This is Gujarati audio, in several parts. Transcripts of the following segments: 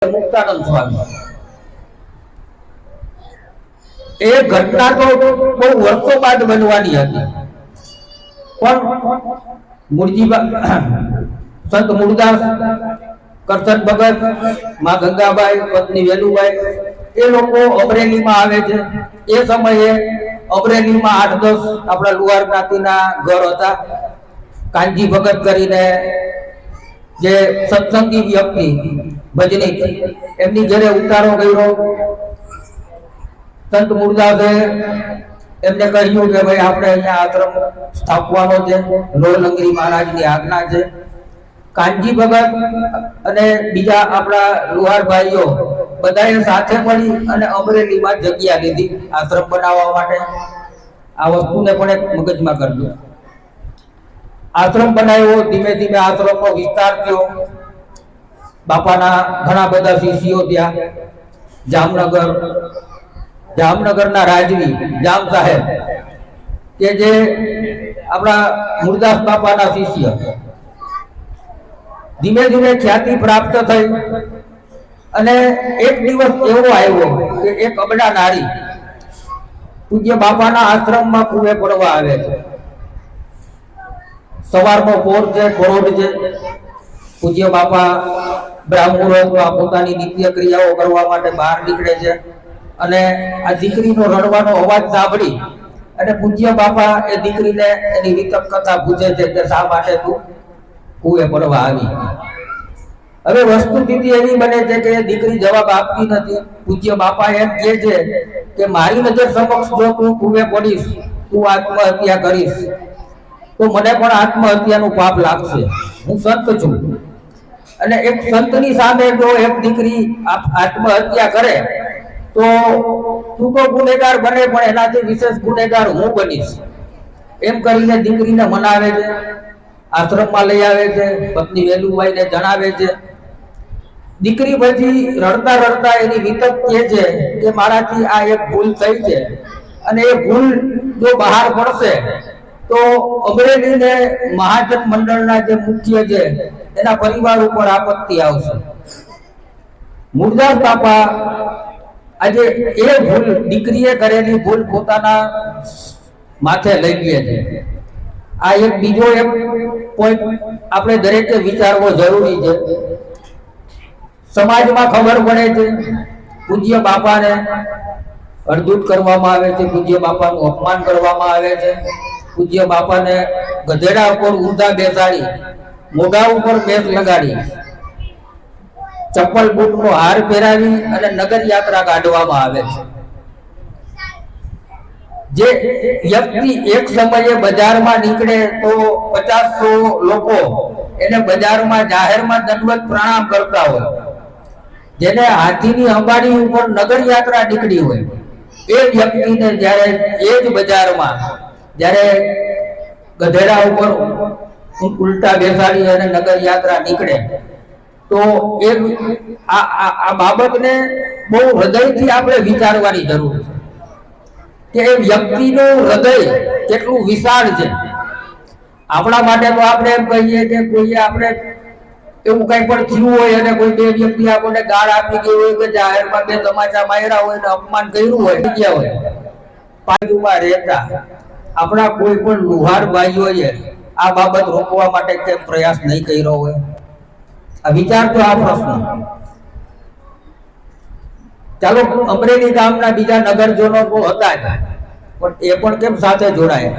મુક્તાનંદ સ્વામી. એ ઘટના તો બહુ વર્ષો બાદ બનવાની હતી. પણ મૂળજીબા સંત મૂળદાસ કરશન ભગત, માં ગંગાબાઈ, પત્ની વેલુબાઈ, એ લોકો અમરેલીમાં આવે છે. એ સમયે અમરેલીમાં આઠ દસ આપણા લુહાર જ્ઞાતિના ઘર હતા. કાનજી ભગત કરીને જે સત્સંગી વ્યક્તિ ભજનીક એમની ઘરે ઉતારો કર્યો. સંત મુરદાસે એમને કહ્યું કે ભાઈ આપણે અહીંયા આશ્રમ સ્થાપવાનો છે. લોલનગરી મહારાજની આજ્ઞા છે. કાનજી ભગત અને બીજા આપણા લુહાર ભાઈઓ બધાએ સાથે મળી અને અમરેલીમાં જગ્યા લીધી આશ્રમ બનાવવા માટે. આ વસ્તુને પણ એક મગજમાં કરજો આશ્રમ બનાવ્યો, ધીમે ધીમે આશ્રમનો વિસ્તાર થયો. બાપાના ઘણા બધા શિષ્યો ત્યાં. જામનગર, જામનગરના રાજવી, જામ સાહેબ, કે જે આપણા મુરદાસ બાપાના શિષ્ય. ધીમે ધીમે ખ્યાતિ પ્રાપ્ત થઈ અને એક દિવસ એવો આવ્યો કે એક અબડા નારી પૂજ્ય બાપાના આશ્રમમાં કુવે પડવા આવે છે. સવારમાં પોર છે પરોઢ છે પૂજ્ય બાપા બ્રાહ્મણો પોતાની નિત્ય ક્રિયાઓ કરવા માટે બહાર નીકળે છે. અને આ દીકરીનો રડવાનો અવાજ સાંભળી અને પૂજ્ય બાપા એ દીકરીને એની વિતક કથા પૂછે છે કે શા માટે તું કુએ પડવા આવી? હવે વસ્તુસ્થિતિ એવી બને છે કે દીકરી જવાબ આપતી નથી. પૂજ્ય બાપા એમ કહે છે કે મારી નજર સમક્ષ જો તું કુએ પડીશ, તું આત્મહત્યા કરીશ, તો મને પણ આત્મહત્યાનું પાપ લાગશે. હું સંત છું. અને એક સંતની સામે જો એક દીકરી આત્મહત્યા કરે, તો તું તો ગુનેગાર બને, પણ એનાથી વિશેષ ગુનેગાર હું બનીશ. એમ કરીને દીકરીને મનાવે છે, આશ્રમમાં લઈ આવે છે, પત્ની વેલુભાઈને જણાવે છે. દીકરી પછી રડતા રડતા એની વિતક કહે છે કે મારાથી આ એક ભૂલ થઈ છે. અને એ ભૂલ જો બહાર પડશે, તો અમરેલીને મહાજન મંડળના જે મુખ્ય છે એના પરિવાર ઉપર આપત્તિ આવશે. મુરદાસ બાપા આજે એ ભૂલ દીકરીએ કરેલી ભૂલ પોતાના માથે લઈ ગયે છે. આ એક બીજો એક પોઈન્ટ આપણે દરેકે વિચારવો જરૂરી છે. સમાજમાં ખબર પડે છે, પૂજ્ય બાપાને અડધૂત કરવામાં આવે છે, પૂજ્ય બાપાનું અપમાન કરવામાં આવે છે. પૂજ્ય બાપાને ગધેડા ઉપર ઊંધા બેસાડી મોઢા ઉપર બેસ લગાડી. ચપ્પલ બૂટનો હાર પહેરાવી અને નગર યાત્રા કાઢવામાં આવે છે. જે વ્યક્તિ એક સમયે બજારમાં નીકળે તો પચાસસો લોકો એને બજારમાં જાહેરમાં દંડવત પ્રણામ કરતા હોય. જેને હાથીની અંબાડી ઉપર નગર યાત્રા નીકળી હોય. એ વ્યક્તિને જ્યારે એ જ બજારમાં, જ્યારે ગધેડા ઉપર ઉલટા બેસાડી અને નગર યાત્રા નીકળે. તો એ આ બાબતને બહુ હૃદયથી આપણે વિચારવાની જરૂર છે. કે એ વ્યક્તિનું હૃદય કેટલું વિશાળ છે. આપણા માટે તો આપણે એમ કહીએ કે કોઈ આપણે એવું કઈ પણ થયું હોય અને કોઈ બે વ્યક્તિ આપણને ગાળ આપી ગઈ હોય કે જાહેરમાં બે તમાચા માર્યા હોય ને અપમાન કર્યું હોય ગયા હોય. બાજુમાં રહેતા આપણા કોઈ પણ લુહાર ભાઈઓએ આ બાબત રોકવા માટે કેમ પ્રયાસ નહીં કર્યો હોય? આ વિચાર તો આ પ્રશ્ન. ચાલો, અમરેલી ગામના બીજા નગરજનો તો હતા પણ એ પણ કેમ સાથે જોડાય?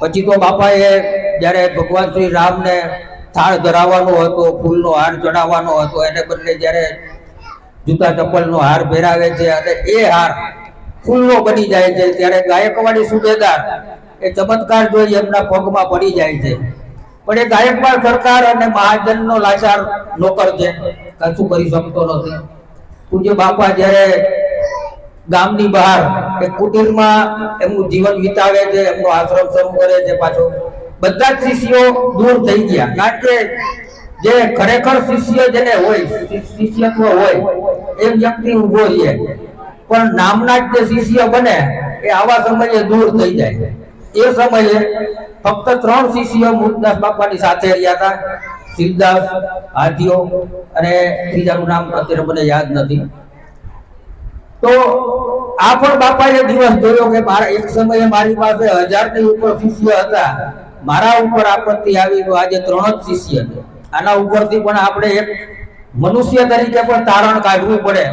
પછી તો બાપાએ જ્યારે ભગવાન શ્રી રામને થાળ ધરાવવાનો હતો, ફૂલનો હાર ચડાવવાનો હતો, એને બદલે જ્યારે જૂતા ચપ્પલનો હાર પહેરાવે છે, અને એ હાર ફૂલનો બની જાય છે, ત્યારે ગાયકવાડી સુબેદાર એ ચમત્કાર જોઈ એમના પગમાં પડી જાય છે. પણ એ ગાયકવાડ સરકાર અને મહાજનનો લાચાર નોકર છે. કશું કરી શકતો નથી. પૂજ્ય બાપા જ્યારે ગામની બહાર એક કુટીરમાં એમનું જીવન વિતાવે છે, એમનો આશ્રમ શરૂ કરે છે પાછો. બધા જ શિષ્યો દૂર થઈ ગયા. કારણ કે જે ખરેખર શિષ્ય જેને હોય, શિષ્યત્વ હોય, એ વ્યક્તિ ઊભો રહે પણ નામના જ જે શિષ્ય બને, એ આવા સમયે દૂર થઈ જાય. એ સમયે ફક્ત ત્રણ શિષ્યો મુરદાસ બાપાની સાથે રહ્યા હતા. શિવદાસ, હાથીઓ અને ત્રીજાનું નામ અત્યારે મને યાદ નથી. તો આ પણ બાપાએ દિવસ જોયો કે મારા એક સમયે મારી પાસે હજારની ઉપર શિષ્ય હતા. મારા ઉપર આપત્તિ આવી તો આજે ત્રણ જ શિષ્ય છે. આના ઉપરથી પણ આપણે એક મનુષ્ય તરીકે પણ તારણ કાઢવું પડે.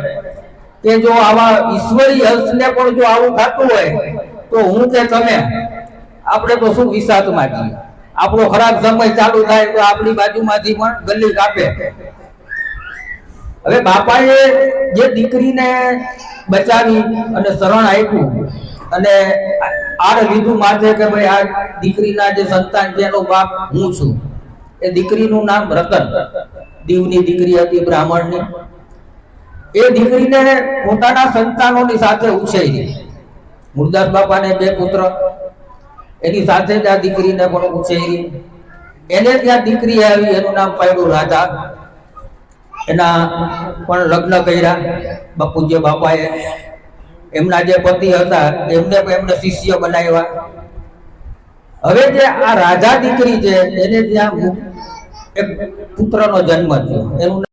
કે જો આવા ઈશ્વરી હંસને પણ જો આવું થતું હોય, તો હું કે તમે? આપણે તો શું વિસાતમાં છીએ? આપણો ખરાબ સમય ચાલુ થાય તો આપણી બાજુમાંથી પણ ગલી કાપે. હવે બાપાએ જે દીકરીને બચાવી અને શરણ આપ્યું અને આડ લીધું માથે કે ભાઈ આ દીકરીના જે સંતાન છે એનો બાપ હું છું. એ દીકરીનું નામ રતન. દીવની દીકરી હતી બ્રાહ્મણની. એ દીકરીને પોતાના સંતાનોની સાથે ઉછેરી. મુરદાસ બાપાને બે પુત્ર. એની સાથે જ આ દીકરીને પણ ઉછેરી એને ત્યાં દીકરી આવી, એનું નામ પાડ્યું રાધા. એના પણ લગ્ન કર્યા. બાપુજી બાપાએ એમના જે પતિ હતા, એમને પણ એમને શિષ્ય બનાવ્યા. હવે જે આ રાધા દીકરી છે, એને ત્યાં એક પુત્રનો જન્મ થયો. એનું